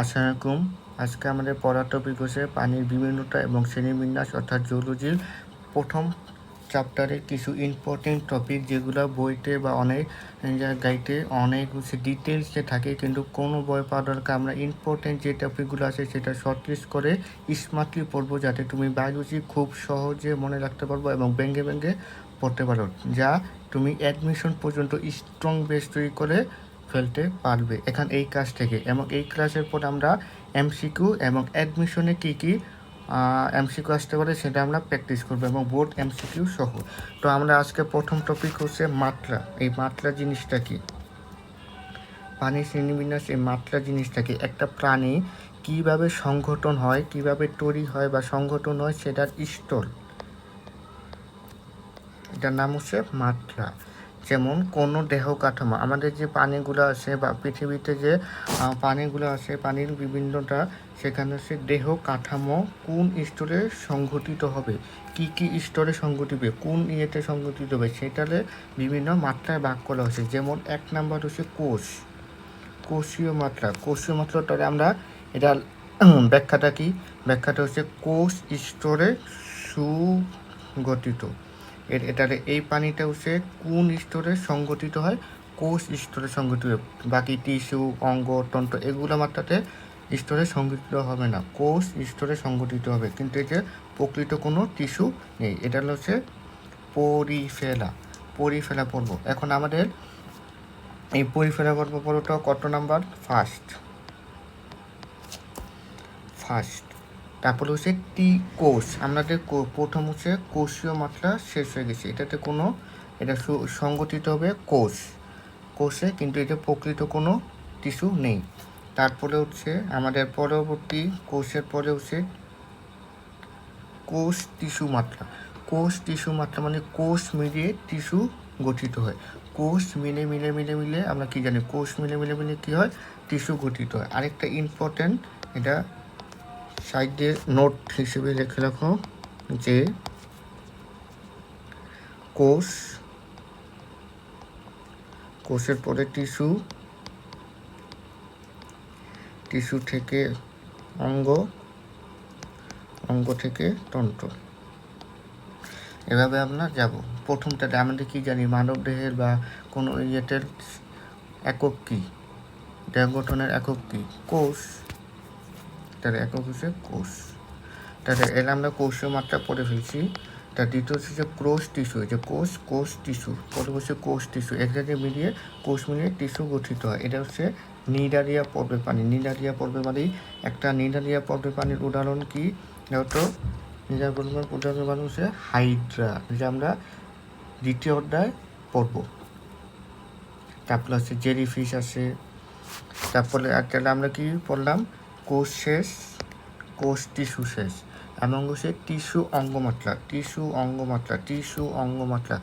আসসালামাইকুম আজকে আমাদের পড়ার টপিক হচ্ছে পানির বিভিন্নতা এবং শ্রেণীবিন্যাস, অর্থাৎ জুলজির প্রথম চ্যাপ্টারে কিছু ইম্পর্টেন্ট টপিক যেগুলো বইতে বা অনেক গাইতে অনেক হচ্ছে ডিটেলসে থাকে, কিন্তু কোনো বই পাওয়ার দরকার, আমরা ইম্পর্টেন্ট যে টপিকগুলো আছে সেটা শর্টলিস্ট করে স্মার্টলি পড়ব যাতে তুমি বায়োলজি খুব সহজে মনে রাখতে পারব এবং ব্যাঙ্গে ব্যাঙ্গে পড়তে পারো, যা তুমি অ্যাডমিশন পর্যন্ত স্ট্রং বেস তৈরি করে ফেলতে পারবে এখন এই কাজ থেকে। এবং এই ক্লাসের পর আমরা এমসিকিউ এবং অ্যাডমিশনে কী কী এমসিকিউ আসতে পারে সেটা আমরা প্র্যাকটিস করব এবং বোর্ড এমসিকিউ সহ। তো আমরা আজকে প্রথম টপিক হচ্ছে মাত্রা। এই মাত্রা জিনিসটা কি? পানি শ্রেণীবিন্যাস এই মাত্রা জিনিসটা কি? একটা প্রাণী কীভাবে সংগঠন হয়, কীভাবে তৈরি হয় বা সংগঠন হয় সেটার স্তর এটার নাম হচ্ছে মাত্রা। যেমন কোনো দেহ কাঠামো, আমাদের যে পানিগুলো আছে বা পৃথিবীতে যে পানিগুলো আছে, পানির বিভিন্নটা, সেখানে হচ্ছে দেহ কাঠামো কোন স্তরে সংঘটিত হবে? কি কি স্তরে সংঘটিত হবে? কোন ইয়েতে সংঘটিত হবে? সেটাতে বিভিন্ন মাত্রায় ভাগ করা হয়েছে। যেমন এক নাম্বার হচ্ছে কোষ। কোষীয় মাত্রা। কোষীয় মাত্রাটারে আমরা এটা ব্যাখ্যাটা কি? ব্যাখ্যাটা হচ্ছে কোষ স্তরে সুগঠিত। এটারে এই পানিটা হচ্ছে কোন স্তরে সংগঠিত হয়? কোষ স্তরে সংগঠিত বাকি টিস্যু, অঙ্গ, তন্ত্র এগুলো মাত্রাতে স্তরে সংগঠিত হবে না। কোষ স্তরে সংগঠিত হবে। কিন্তু এতে প্রকৃত কোনো টিস্যু নেই, এটা হচ্ছে পরিফেলা। পরিফেলা পর্ব। এখন আমাদের এই পরিফেলা পর্ব পর্বটা কত নাম্বার? ফার্স্ট ফার্স্ট তারপরে হচ্ছে টি কোষ। আমাদের প্রথম হচ্ছে কোষীয় মাত্রা শেষ হয়ে গেছে। এটাতে কোনো, এটা সংগঠিত হবে কোষ। কোষে কিন্তু এটা প্রকৃত কোনো টিস্যু নেই। তারপরে হচ্ছে আমাদের পরবর্তী কোষের পরে হচ্ছে কোষ টিস্যু মাত্রা। কোষ টিস্যু মাত্রা মানে কোষ মিলিয়ে টিস্যু গঠিত হয়। কোষ মিলে মিলে মিলে মিলে আমরা কি জানি? কোষ মিলে মিলে মিলে কি হয়? টিস্যু গঠিত হয়। আরেকটা ইম্পর্ট্যান্ট এটা সাইডে নোট হিসেবে লিখে রাখো যে কোষ, কোষের পরে টিস্যু টিস্যু থেকে অঙ্গ অঙ্গ থেকে তন্ত্র এভাবে আমরা যাব। প্রথমটাতে আমাদের কি জানি, মানব দেহের বা কোনো ইয়েটের একক কী? দেহ গঠনের একক কী? কোষ তার একক হচ্ছে কোষ। তাহলে এর আমরা কোষীয় মাত্রা পড়ে ফেলছি। তার দ্বিতীয় হচ্ছে যে ক্রোশ টিস্যু যে কোষ কোষ টিস্যু পরে হচ্ছে কোষ টিস্যু একসাথে মিলিয়ে কোষ মিলিয়ে টিস্যু গঠিত হয়। এটা হচ্ছে নিডারিয়া পর্বের পানি। নিডারিয়া পর্বের পানি, একটা নিডারিয়া পর্বের পানির উদাহরণ কি? যেহেতু নিডারিয়া পর্বের উদাহরণ মানে হচ্ছে হাইড্রা যে আমরা দ্বিতীয় অধ্যায় পড়ব। তারপরে হচ্ছে জেরি ফিশ আছে তারপরে আর আমরা কি পড়লাম? কোষ শেষ, কোষ টিস্যু শেষ। হচ্ছে টিস্যু অঙ্গমাত্রা টিস্যু অঙ্গমাত্রা টিস্যু অঙ্গমাত্রা।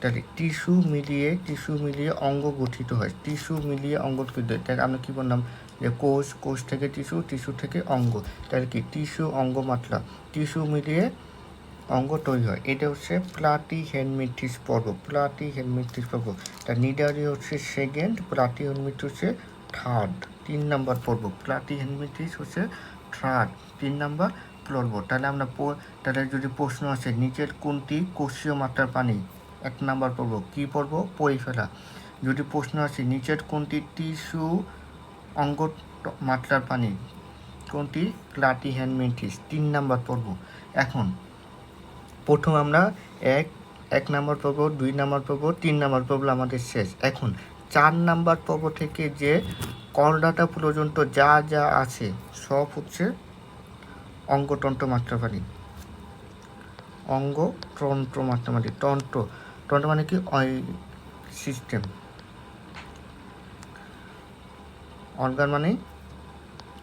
তাহলে টিস্যু মিলিয়ে টিস্যু মিলিয়ে অঙ্গ গঠিত হয়। টিস্যু মিলিয়ে অঙ্গ গঠিত হয়। তাহলে আমরা কী বললাম যে কোষ কোষ থেকে টিস্যু টিস্যু থেকে অঙ্গ। তাহলে কি টিস্যু অঙ্গমাত্রা, টিস্যু মিলিয়ে অঙ্গ তৈরি হয়। এটা হচ্ছে প্লাটি হেলমিথিস পর্ব প্লাটি হেলমিথিস পর্ব। তার নিডারি হচ্ছে সেকেন্ড প্লাটি হেলমিথিস হচ্ছে থার্ড। তিন নাম্বার পর্ব, প্লাটি হেলমিথিস হচ্ছে থার্ড তিন নাম্বার পর্ব তাহলে আমরা তাহলে যদি প্রশ্ন আসে, নিচের কোনটি কোষীয় মাত্রার পানি? এক নাম্বার পর্ব, কী পর্ব? পরিফেলা। যদি প্রশ্ন আসে, নিচের কোনটি টিস্যু অঙ্গ মাত্রার পানি? কোনটি? প্লাটি হ্যান্ডমেন্টিস তিন নাম্বার পর্ব। এখন, প্রথম আমরা এক এক নাম্বার পর্ব, দুই নাম্বার পর্ব, তিন নাম্বার পর্ব আমাদের শেষ। এখন, চার নাম্বার পর্ব থেকে যে করডাটা পর্যন্ত যা যা আছে, সব হচ্ছে অঙ্গতন্ত্র মাত্রাপানি অঙ্গ তন্ত্র মাত্রাপানি তন্ত্র। তন্ত্র মানে কি? সিস্টেম অর্গান মানে?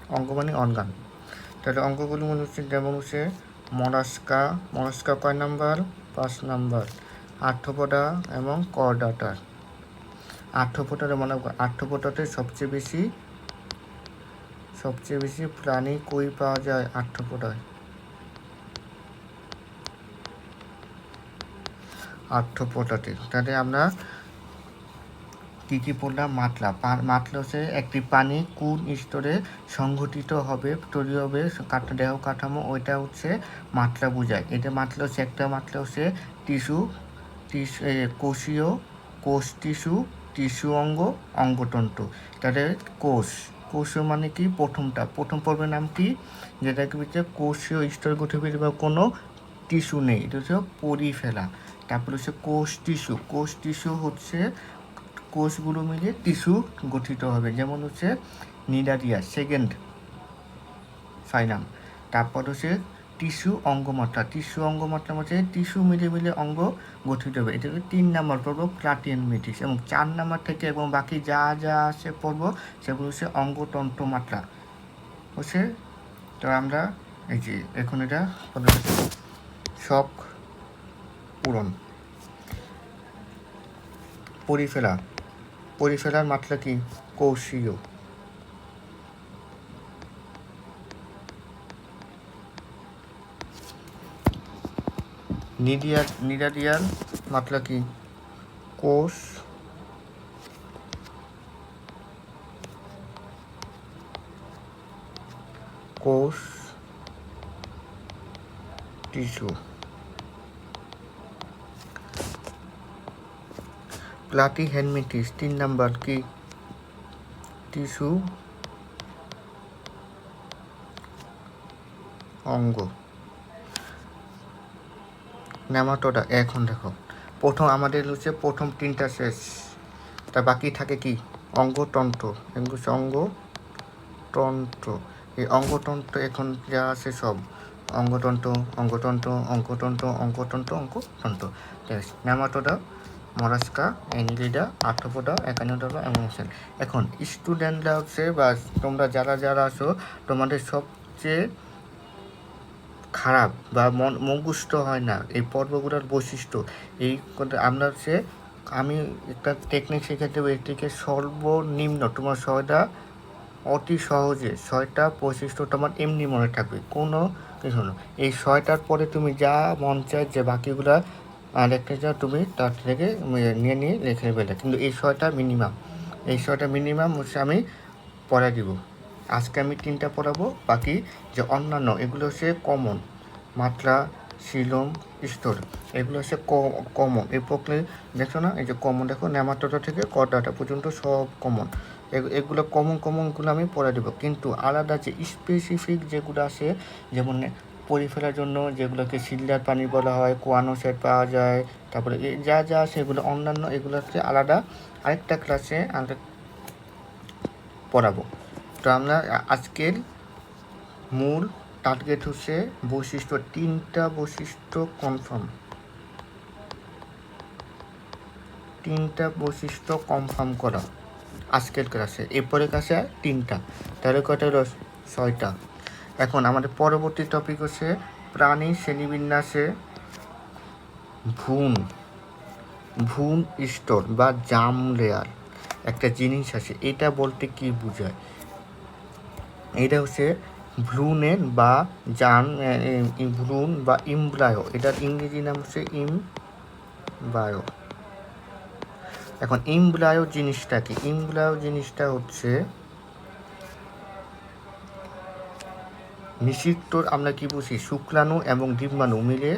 অঙ্গ মানে অর্গান তাহলে অঙ্কগুলি মনে হচ্ছে যেমন হচ্ছে মলাস্কা মলাস্কা কয় নাম্বার? পাঁচ নাম্বার। আর্থপোডা এবং কর করডাটার আর্থপোডারে মনে আর্থপোডাতে সবচেয়ে বেশি সবচেয়ে বেশি প্রাণী কই পাওয়া যায় আর্থপোডায় আর্থপোডাতে তাহলে আমরা কি কি পড়লাম? মাতলা। মাতলা হচ্ছে একটি পানি কোন স্তরে সংঘটিত হবে, তৈরি হবে দেহ কাঠামো, ওইটা হচ্ছে মাত্রা বোঝায়। এটা মাতলা হচ্ছে, একটা মাতলা হচ্ছে টিস্যু টিস্যু কোষীয় কোষ টিস্যু টিস্যু অঙ্গ, অঙ্গতন্ত্র। তাহলে কোষ। কোষ মানে কি? প্রথমটা। প্রথম পর্বের নাম কি? যেটাকে হচ্ছে কোষীয় স্তর গঠিত বা কোনো টিস্যু নেই। এটা হচ্ছে পরিফেলা। তারপরে হচ্ছে কোষ টিস্যু। কোষ টিস্যু হচ্ছে কোষগুলো মিলে টিস্যু গঠিত হবে। যেমন হচ্ছে নিডারিয়া, সেকেন্ড ফাইনাম। তারপর হচ্ছে টিস্যু অঙ্গমাত্রা। টিস্যু অঙ্গমাত্রা হচ্ছে টিস্যু মিলে মিলে অঙ্গ গঠিত হবে। এটা হচ্ছে তিন নাম্বার পর্ব প্লাটিয়ান মেটিস। এবং চার নাম্বার থেকে এবং বাকি যা যা আছে পর্ব, সেগুলো হচ্ছে অঙ্গতন্ত্র মাত্রা হচ্ছে, তো আমরা এই যে এখন এটা শখ পূরণ। পরিফেলা। পরিফেলার মাত্রা কি? কৌশীয় নিডিয়ার নিডারিয়ার মাত্রা কি? কোষ। কোষ। টিস্যু। প্লাটি হ্যান্ডমিটিস তিন নাম্বার কি? টিস্যু। অঙ্গ। নেমাটোডা এখন। দেখো প্রথম আমাদের হচ্ছে প্রথম তিনটা শেষ। তা বাকি থাকে কি? অঙ্গতন্ত্র। এগুলো হচ্ছে অঙ্গতন্ত্র। এই অঙ্গতন্ত্র এখন যা আছে সব। অঙ্গতন্ত্র অঙ্গতন্ত্র অঙ্গতন্ত্র অঙ্গতন্ত্র অঙ্গতন্ত্র। নেমাটোডা, মরাস্কা অ্যানিলিডা আর্থোপোডা একানোডা এমনসেল এখন স্টুডেন্টরা হচ্ছে বা তোমরা যারা যারা আছো, তোমাদের সবচেয়ে খারাপ বা মন মুখস্থ হয় না। এই পর্বগুলোর বৈশিষ্ট্য, এই আমরা হচ্ছে আমি একটা টেকনিক শিখে দেবো এটিকে সর্বনিম্ন, তোমার ছয়টা, অতি সহজে ছয়টা বৈশিষ্ট্য তোমার এমনি মনে থাকবে, কোনো কিছু না। এই ছয়টার পরে তুমি যা মন চায়, যে বাকিগুলা যা তুমি তার থেকে নিয়ে নিয়ে লিখে ফেলে। কিন্তু এই ছয়টা মিনিমাম এই ছয়টা মিনিমাম হচ্ছে আমি পড়া দিব। আজকে আমি তিনটা পড়াবো, বাকি যে অন্যান্য, এগুলো হচ্ছে কমন মাত্রা শিলম স্তর এগুলো হচ্ছে কমন এই প্রক্রিয়া দেখছ না, এই যে কমন দেখো, নেমাটোটা থেকে কটাটা পর্যন্ত সব কমন এগুলো কমন কমনগুলো আমি পড়ে দেবো, কিন্তু আলাদা যে স্পেসিফিক যেগুলো আছে, যেমন পরিফেলার জন্য যেগুলোকে সিল্লার পানি বলা হয়, কোয়ানো সেট পাওয়া যায়, তারপরে যা যা সেগুলো অন্যান্য এগুলো হচ্ছে আলাদা আরেকটা ক্লাসে আমরা পড়াবো। তো আমরা আজকের মূল টার্গেট হচ্ছে বৈশিষ্ট্য তিনটা বৈশিষ্ট্য কনফার্ম তিনটা বৈশিষ্ট্য কনফার্ম করা আজকের ক্লাসে এরপরে কাছে তিনটা। তাহলে কয়টা হলো? ছয়টা। এখন আমাদের পরবর্তী টপিক হচ্ছে প্রাণী শ্রেণীবিন্যাসে ভ্রূণ ভ্রূণ স্তর বা জাম লেয়ার একটা জিনিস আছে, এটা বলতে কি বোঝায়? এটা হচ্ছে ভ্রূণের বা জান ভ্রুন বা ইমব্রায়ো। এটার ইংরেজি নাম হচ্ছে ইম বায়ো এখন ইমব্রায়ো জিনিসটা কি? ইমব্রায়ো জিনিসটা হচ্ছে নিষিক্ত আমরা কি বুঝি? শুক্লাণু এবং ডিম্বাণু মিলে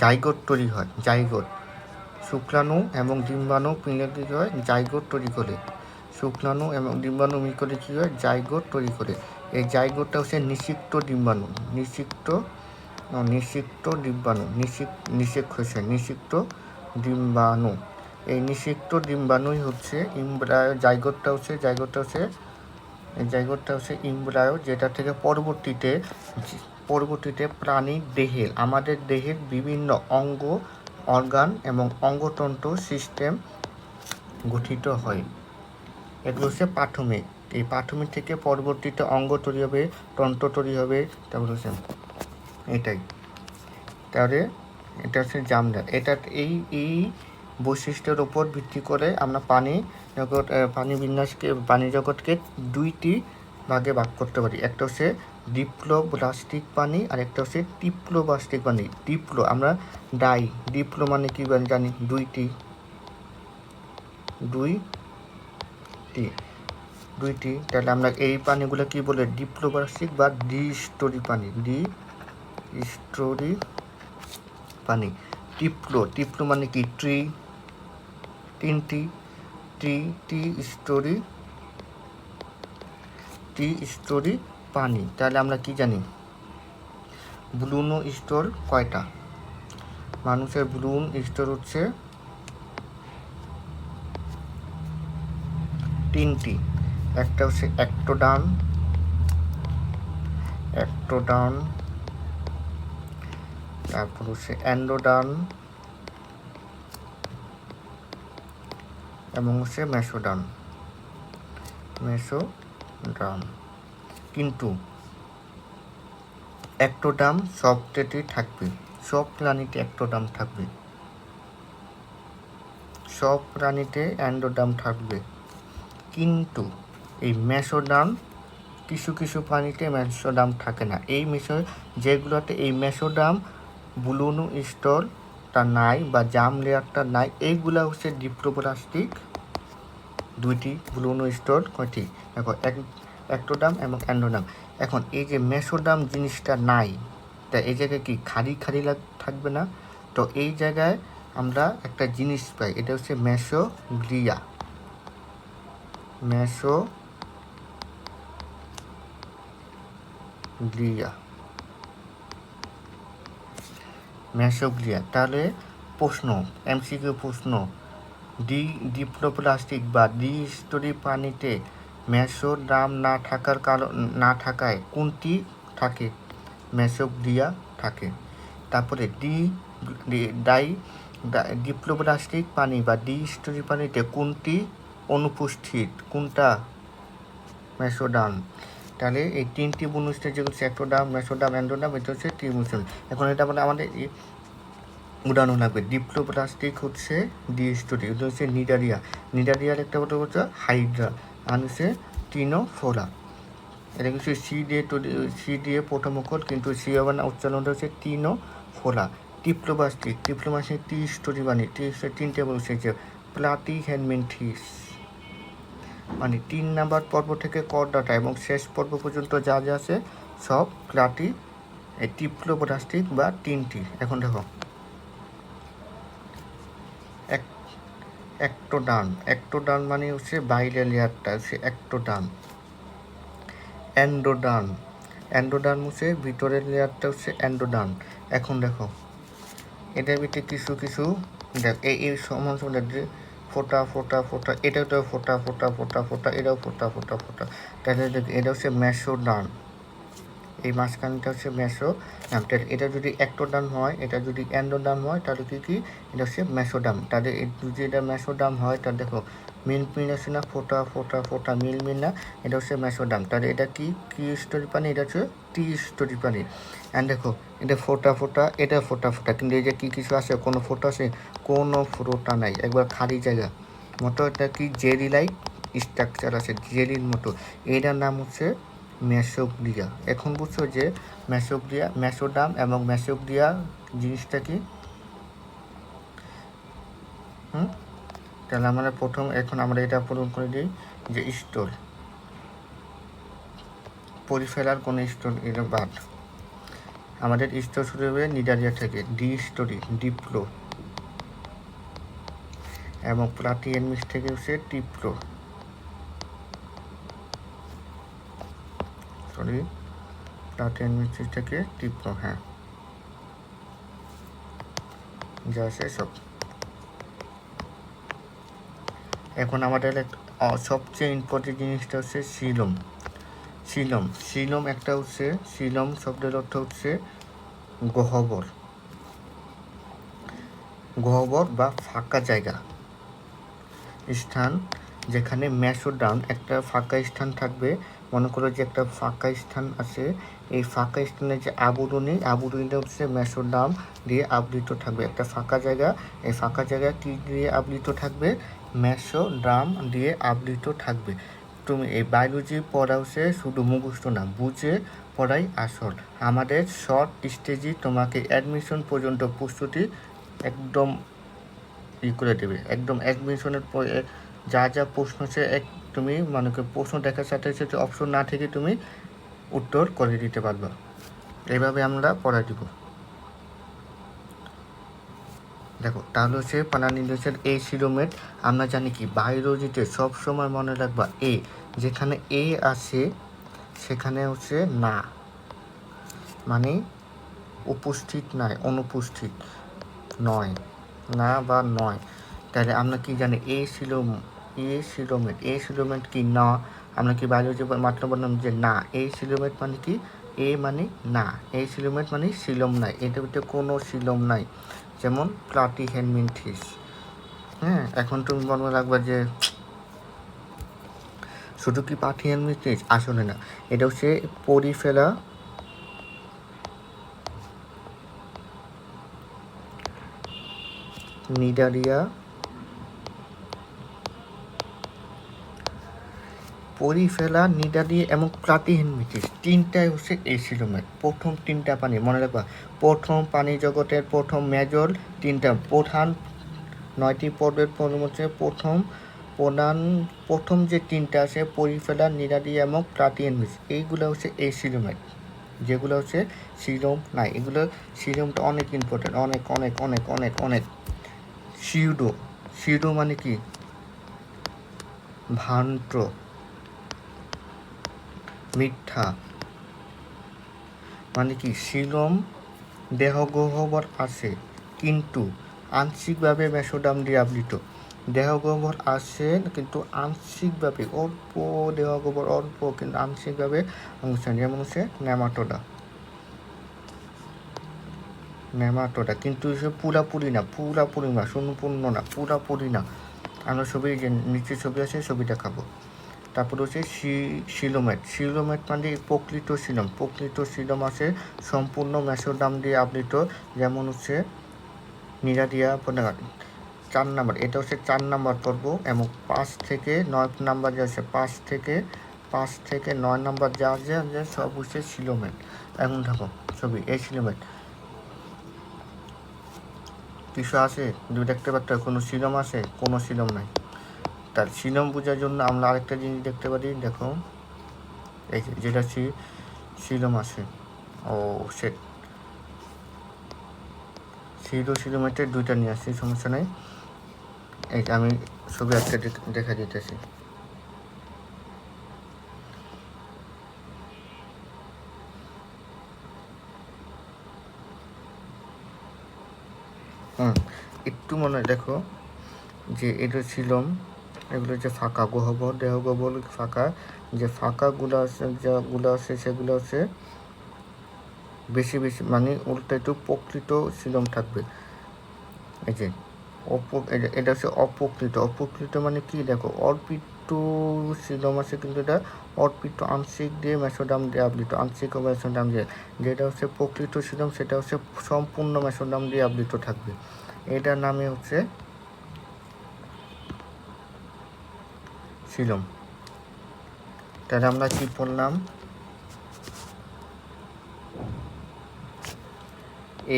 জাইগোট তৈরি হয়, জাইগোট। শুক্লাণু এবং ডিম্বাণু মিলে কী হয়? জাইগোট তৈরি করে। শুক্লাণু এবং ডিম্বাণু মিল করে কী হয়? জাইগোট তৈরি করে। এই জাইগোটটা হচ্ছে নিষিক্ত ডিম্বাণু। নিষিক্ত নিষিক্ত ডিম্বাণু। নিষিক, নিষেক হয়েছে। নিষিক্ত ডিম্বাণু। এই নিষিক্ত ডিম্বাণুই হচ্ছে ইমব্রায়ো জাইগোটটা হচ্ছে জাইগোটটা হচ্ছে, এই জাইগোটটা হচ্ছে ইমব্রায়ো, যেটা থেকে পরবর্তীতে পরবর্তীতে প্রাণীর দেহের, আমাদের দেহের বিভিন্ন অঙ্গ, অর্গান এবং অঙ্গতন্ত্র সিস্টেম গঠিত হয়। এগুলো হচ্ছে প্রাথমিক এই প্রাথমিক থেকে পরবর্তীতে অঙ্গ তৈরি হবে, তন্ত্র তৈরি হবে, তারপর হচ্ছে এটাই। তাহলে এটা হচ্ছে জামদার এটা এই এই বৈশিষ্ট্যের উপর ভিত্তি করে আমরা পানি জগৎ পানি বিন্যাসকে, পানি জগৎকে দুইটি ভাগে ভাগ করতে পারি। একটা হচ্ছে ডিপ্লোব্লাস্টিক পানি আর একটা হচ্ছে টিপ্লোব্লাস্টিক পানি। ডিপ্লো আমরা ডাই, ডিপ্লো মানে কি জানি? দুইটি। দুইটি দুইটি। তাহলে আমরা এই পানিগুলো কি বলে? ডিপ্লোবার্সিক বা ডি স্টোরি পানি। ডি স্টোরি পানি। টিপ্লো। টিপ্লো মানে কি? ট্রি। তিনটি। টি টি স্টোরি টি স্টোরি পানি। তাহলে আমরা কি জানি? ব্লুনো স্টোর কয়টা? মানুষের ব্লুন স্টোর হচ্ছে তিনটি। একটা হচ্ছে অ্যাক্টোডান অ্যাক্টোডান তারপর হচ্ছে অ্যান্ডোডান এবং হচ্ছে মেসোডান মেসোডান কিন্তু অ্যাক্টোডাম সবটাতেই থাকবে, সব প্রাণীতে অ্যাক্টোডাম থাকবে। সব প্রাণীতে অ্যান্ডোডাম থাকবে। কিন্তু এই মেসোডাম কিছু কিছু প্রাণীতে মেসোডাম থাকে না। এই বিষয় যেগুলোতে এই মেসোডাম বুলুনু স্তরটা নাই বা জাম লেয়ারটা নাই, এইগুলা হচ্ছে ডিপ্রোপ্লাস্টিক। দুইটি ব্লুনো স্তর কয়টি? দেখো, এক অ্যাক্টোডাম এবং অ্যান্ডোডাম এখন এই যে মেসোডাম জিনিসটা নাই, তা এই জায়গায় কি খালি খালি থাকবে না? তো এই জায়গায় আমরা একটা জিনিস পাই, এটা হচ্ছে মেসোগ্লিয়া মেসো গ্লিয়া মেসোগ্লিয়া তাহলে প্রশ্ন, এমসিকিউ প্রশ্ন। ডি, ডিপ্লোপ্লাস্টিক বা ডি স্টোরি পানিতে মেসোডাম না থাকার কারণ, না থাকায় কোনটি থাকে? মেসোগ্লিয়া থাকে। তারপরে ডি ডাই ডিপ্লোপ্লাস্টিক পানি বা ডি স্টোরি পানিতে কোনটি অনুপস্থিত। কোনটা? মেসোডাম। তাহলে এই তিনটি বনুষ্ঠের যেগুলো সেক্টোডাম মেসোডাম, অ্যান্ডোডাম, এটা হচ্ছে ত্রিমুসল এখন এটা মানে আমাদের উদাহরণ লাগবে। ডিপ্লোপ্লাস্টিক হচ্ছে ডি স্টোরি এটা হচ্ছে নিডারিয়া। নিডারিয়ার একটা কথা হচ্ছে হাইড্রা, আর হচ্ছে টিনোফোরা। এটা হচ্ছে সি দিয়ে সি দিয়ে প্রথম অক্ষর, কিন্তু সি না, উচ্চারণটা হচ্ছে টিনো ফোলা ডিপ্লোপ্লাস্টিক ডিপ্লোমাসিক টি স্টোরি মানে টি তিনটে বলছে যে প্লাটি হ্যান্ডমেন্থিস মানে তিন নাম্বার পর্ব থেকে করডাটা এবং শেষ পর্ব পর্যন্ত যা যা আছে, সব ক্লাটি এই টিপ্লোপ্লাস্টিক বা তিনটি। এখন দেখো। এক অ্যাক্টোডান অ্যাক্টোডান মানে হচ্ছে বাইরের লেয়ারটা হচ্ছে অ্যাক্টোডান অ্যান্ডোডান। অ্যান্ডোডান হচ্ছে ভিতরের লেয়ারটা হচ্ছে অ্যান্ডোডান। এখন দেখো। এটার ভিতরে কিছু কিছু দেখ, এই সমান সমান ফোটা ফোটা ফোটা, এটাও ফোটা ফোটা ফোটা ফোটা, এটাও ফোটা ফোটা ফোটা। তাহলে দেখ এটা হচ্ছে ম্যাসোডান এই মাঝখানটা হচ্ছে মেসো তাহলে এটা যদি একটো ডান হয়, এটা যদি এন্ডো অ্যান্ডোডাম হয়, তাহলে কি কি? এটা হচ্ছে মেসোডাম তাহলে যদি এটা মেসোডাম হয়, তাহলে দেখো মিল মিল আছে না, ফোটা ফোটা ফোটা, মিল মিল না, এটা হচ্ছে মেসোডাম। তাহলে এটা কি কি স্টোরি পানি? এটা হচ্ছে টি স্টোরি পানি। অ্যান্ড দেখো, এটা ফোটা ফোটা, এটা ফোটা ফোটা। কিন্তু এই যে কী কিছু আছে কোনো ফোটা আছে কোনো ফোটা নাই। একবার খালি জায়গা। মতো এটা কি? জেরি লাইক স্ট্রাকচার আছে জেরির মতো। এটার নাম হচ্ছে ম্যাসোগ্লিয়া এখন বুঝছ যে ম্যাসোগ্লিয়া ম্যাসোডাম এবং ম্যাসোগ্লিয়া জিনিসটা কি? হুম? তাহলে আমরা প্রথম, এখন আমরা এটা পূরণ করে দিই যে স্টোর। পরিফেরার কোনো স্টোর এটা বাদ। আমাদের স্টোর শুরু হবে নিডারিয়া থেকে, ডি স্টোরি ডিপ্লো এবং প্লাটিয়ান থেকে হচ্ছে টিপ্লো সরি প্লাটিয়ান মিক্সিস থেকে টিপ্লো হ্যাঁ। যা আছে সব। এখন আমাদের সবচেয়ে ইম্পর্টেন্ট জিনিসটা হচ্ছে শিলম। শিলম শিলম একটা হচ্ছে, শিলম শব্দের অর্থ হচ্ছে গহ্বর। গহ্বর বা ফাঁকা জায়গা। স্থান যেখানে ম্যাসোডাউন একটা ফাঁকা স্থান থাকবে। মনে করো যে একটা ফাঁকা স্থান আছে, এই ফাঁকা স্থানে যে আবরণী, আবরণীটা হচ্ছে ম্যাসোডাম দিয়ে আবৃত থাকবে। একটা ফাঁকা জায়গা, এই ফাঁকা জায়গা কি দিয়ে আবৃত থাকবে। ম্যাসোডাম দিয়ে আবৃত থাকবে। তুমি এই বায়োলজি পড়া হচ্ছে শুধু মুখস্থ না, বুঝে পড়াই আসল। আমাদের শর্ট স্টেজই তোমাকে অ্যাডমিশন পর্যন্ত প্রস্তুতি একদম ই করে দেবে। একদম এক মিশনের পরে যা যা প্রশ্ন আছে এক তুমি মানে প্রশ্ন দেখার সাথে সাথে অপশন না থেকে তুমি উত্তর করে দিতে পারবে। এইভাবে আমরা পড়াই দিব। দেখো, তাহলে হচ্ছে পানানিদোষের এই শিরোমেট আমরা জানি কি বায়োলজিতে সবসময় মনে রাখবা এ যেখানে এ আছে, সেখানে হচ্ছে না। মানে উপস্থিত নয়, অনুপস্থিত নয়, না বা নয়। তাহলে আমরা কি জানি এ শিলোম এ শিলোমেট এ শিলোমেট কি না? আমরা কি বায়োলজি মাত্র বললাম যে না এই শিলোমেট মানে কি? এ মানে না এই শিলোমেট মানে শিলম নাই ভিতরে কোনো শিলম নাই যেমন প্লাটি হ্যান্ডমিনথিস হ্যাঁ এখন তুমি মনে রাখবা যে শুধু কি পাঠি হ্যান্ডমিনথিস আসলে না, এটা হচ্ছে পরিফেলা নিডারিয়া পরিফেলা নিডারি এবং প্লাটিহেনমিটিস তিনটাই হচ্ছে এই সিলোমেট প্রথম তিনটা পানি, মনে রাখবা। প্রথম পানি জগতের প্রথম মেজর, তিনটা প্রধান, নয়টি পর্বের হচ্ছে প্রথম, প্রধান, প্রথম যে তিনটা আছে, পরিফেলা নিডারি এবং প্লাটিহেনমিটিস এইগুলো হচ্ছে এই সিলোমেট যেগুলো হচ্ছে সিরম নাই, এগুলো সিরমটা অনেক ইম্পর্টেন্ট অনেক অনেক অনেক অনেক অনেক। সিউডো সিউডো মানে কি? ভান্ত্র। মিথ্যা মানে কি, শিলম দেহগহ্বর আছে, কিন্তু আংশিকভাবে মেসোডাম দিয়ে আবৃত। দেহগহ্বর আছে, কিন্তু আংশিকভাবে অল্প দেহগহ্বর, অল্প, কিন্তু আংশিকভাবে অনুষ্ঠান যেমন হচ্ছে নেমাটোডা। নেমাটোডা, কিন্তু সে পুরাপুরি না পুরাপুরি না, সম্পূর্ণ না, পুরাপুরি না। আমরা ছবি যে নিচে ছবি আছে ছবি দেখাবো তারপর হচ্ছে শি শিলোমেট শিলোমেট মানে প্রকৃত শিলম প্রকৃত শিলম আছে সম্পূর্ণ মেসোডাম দিয়ে আবৃত, যেমন হচ্ছে নিরাদিয়া চার নাম্বার, এটা হচ্ছে চার নাম্বার পর্ব এবং পাঁচ থেকে নয় নাম্বার যে আছে, পাঁচ থেকে পাঁচ থেকে নয় নাম্বার যা আছে সব হচ্ছে শিলোমেট এখন দেখো, ছবি, এই শিলোমেট কিছু আছে? দেখতে পাচ্ছ কোনো শিলম আছে? কোনো শিলম নাই। তার শিলম পূজার জন্য আমরা আরেকটা জিনিস দেখতে পারি, দেখো। এই যেটা শিলম আছে। ও, সে সিরো শিলোমিটার দুইটা নিয়ে আসছি, সমস্যা নেই। এই আমি ছবি একটা দেখা দিতেছি। হুম, একটু মনে দেখো, যে এটা ছিলম এগুলো যে ফাঁকা গহ্বর দেহ গহ্বর ফাঁকা, যে ফাঁকাগুলো আছে, যেগুলো আছে, সেগুলো হচ্ছে বেশি বেশি মানে উল্টা একটু প্রকৃত শিলম থাকবে। এই যে, অপ, এটা হচ্ছে অপ্রকৃত। অপ্রকৃত মানে কি? দেখো, অর্পিত শিলম আছে কিন্তু এটা অর্পিত, আংশিক দিয়ে মেসোডাম দিয়ে আবৃত, আংশিক ও মেসোডাম দিয়ে। যেটা হচ্ছে প্রকৃত শিলম সেটা হচ্ছে সম্পূর্ণ মেসোডাম দিয়ে আবৃত থাকবে। এটার নামে হচ্ছে শিলম তাহলে আমরা কি পড়লাম?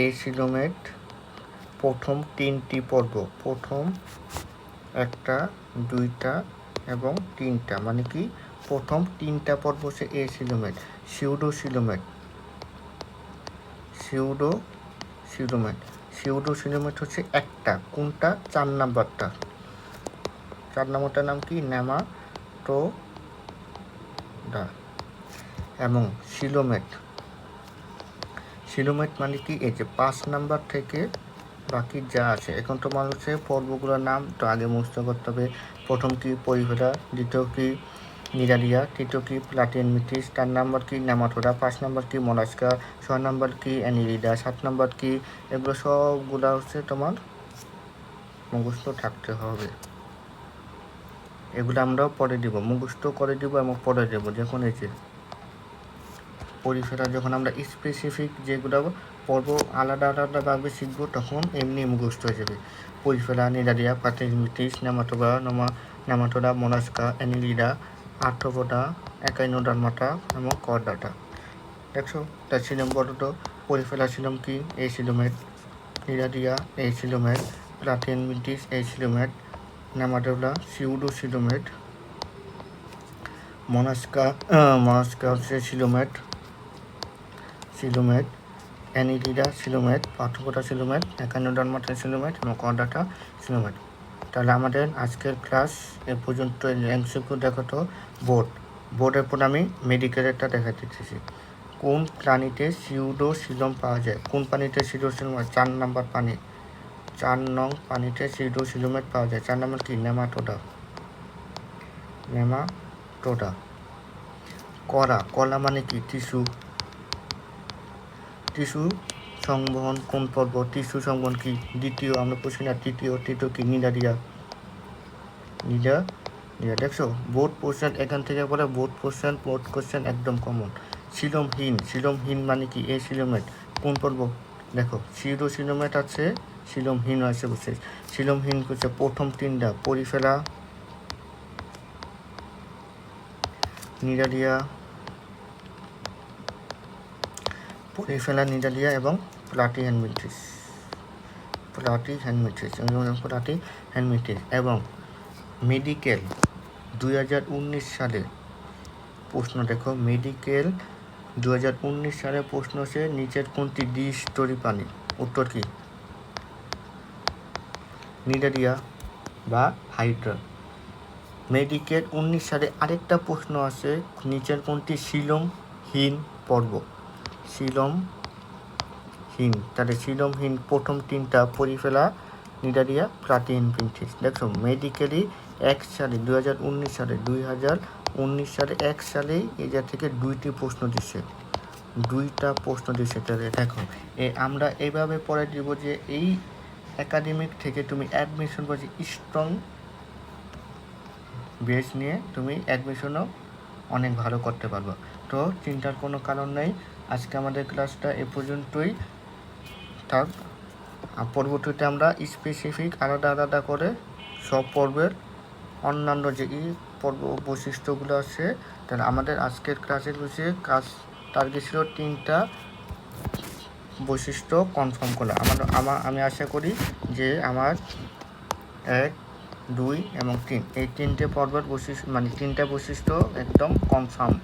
এ শিলোমেট প্রথম তিনটি পর্ব। প্রথম একটা, দুইটা এবং তিনটা। মানে কি? প্রথম তিনটা পর্ব হচ্ছে acoelomate pseudo সিলোমেট pseudo সিলোমেট pseudo সিলোমেট হচ্ছে একটা। কোনটা? চার নাম্বারটা। চার নম্বরটার নাম কি? নেমাটোডা এবং সিলোমেট সিলোমেট মানে কি? এই যে পাঁচ নাম্বার থেকে বাকি যা আছে। এখন তোমার হচ্ছে পর্বগুলোর নাম তো আগে মুস্ত করতে হবে। প্রথম কি? পরিভেদা। দ্বিতীয় কি? নিরালিয়া। তৃতীয় কি? প্লাটিন মিটিস। চার নাম্বার কি? নেমাটোডা। পাঁচ নাম্বার কি? মলাস্কা। ছয় নাম্বার কি? অ্যানিরিডা। সাত নাম্বার কি? এগুলো সবগুলো হচ্ছে তোমার মুখস্থ থাকতে হবে। এগুলো আমরাও পরে দিব, মুখস্থ করে দিব এবং পরে দেবো যখন যে পরিফেরা যখন আমরা স্পেসিফিক যেগুলো পর্ব, আলাদা আলাদাভাবে শিখব, তখন এমনি মুখস্থ হয়ে যাবে। পরিফেরা নিরালিয়া পাতিমিটিস নেমাটোবা নমা, Nematoda, Mollusca, Annelida Arthropoda Echinodermata এবং করডাটা। দেখছ? তার সিলম বড় তো পরিফেলা সিলম কি? এই সিলমের নিরালিয়া, এই সিলমের প্লাটিন মিন্টিস এই সিলোমেট নেমাটোলা সিউডো সিলোমেট মনাস্কা মনাস্কা হচ্ছে সিলোমেট সিলোমেট অ্যানিলিডা সিলোমেট পাথকোটা সিলোমেট একানোডার্মাটা সিলোমেট, এবং কর্ডাটা সিলোমেট। তাহলে আমাদের আজকের ক্লাস এ পর্যন্ত এমসিকিউ দেখো তো, বোর্ড। বোর্ডের পর আমি মেডিকেলেরটা দেখা দিতেছি। কোন প্রাণীতে সিউডো সিলম পাওয়া যায়? কোন পানিতে সিউডো সিলম চার নাম্বার পানি চার নং পানিতে সিউডো সিলোমেট পাওয়া যায়। চার নম্বর কি? নেমাটোডা। নেমাটোডা। করা। কলা মানে কি? টিস্যু। টিস্যু সংবহন কোন পর্ব? টিস্যু সংবহন কি? দ্বিতীয়, আমরা পুষি না, তৃতীয় তৃতীয় কি? নিডারিয়া নিডা নিডা দেখছ? বোর্ড কোশ্চেন, এখান থেকে বলে বোর্ড কোশ্চেন বোর্ড কোশ্চেন একদম কমন। শিলমহীন শিলমহীন মানে কি? এই শিলোমেট কোন পর্ব? দেখো শিরো শিলোমেট আছে শিলমহীন আছে বলছে। শিলমহীন হচ্ছে প্রথম তিনটা, পরিফেলা নিডারিয়া পরিফেলা, নিডালিয়া এবং প্লাটি হ্যান্ডমিট্রিস প্লাটি হ্যান্ডমিট্রিস প্লাটি হ্যান্ডমিট্রিস এবং মেডিকেল দুই হাজার উনিশ সালে প্রশ্ন দেখো, মেডিকেল দু হাজার উনিশ সালে প্রশ্ন সে নিচের কোনটি দ্বিস্তরী পানি? উত্তর কি? নিডারিয়া বা হাইড্রা মেডিকেল উনিশ সালে আরেকটা প্রশ্ন আছে, নিচের কোনটি শিলমহীন পর্ব? শিলমহীন তাহলে শিলমহীন প্রথম তিনটা পরিফেলা, নিডারিয়া প্লাটিন প্রিন্টিস দেখো মেডিকেলি এক সালে, দুই হাজার উনিশ সালে, দুই হাজার উনিশ সালে এক সালেই এজার থেকে দুইটি প্রশ্ন দিচ্ছে। দুইটা প্রশ্ন দিচ্ছে, তাহলে দেখো, এ আমরা এইভাবে পড়ে দিব যে এই একাডেমিক থেকে তুমি অ্যাডমিশন বলছি স্ট্রং বেস নিয়ে তুমি অ্যাডমিশনও অনেক ভালো করতে পারবে। তো চিন্তার কোনো কারণ নেই। আজকে আমাদের ক্লাসটা এ পর্যন্তই। থাক পরবর্তীতে আমরা স্পেসিফিক আলাদা আলাদা করে সব পর্বের অন্যান্য যে ই পর্ব বৈশিষ্ট্যগুলো আছে, তাহলে আমাদের আজকের ক্লাসের বিষয়ে কাজ টার্গেট ছিল তিনটা। বৈশিষ্ট্য কনফার্ম করা আমার আমার, আমি আশা করি যে আমার এক, দুই এবং তিন। এই তিনটে পর্বের বৈশিষ্ট্য মানে তিনটে বৈশিষ্ট্য একদম কনফার্ম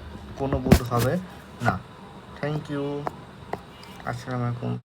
কোনো ভুল হবে না। থ্যাংক ইউ আসসালামু আলাইকুম।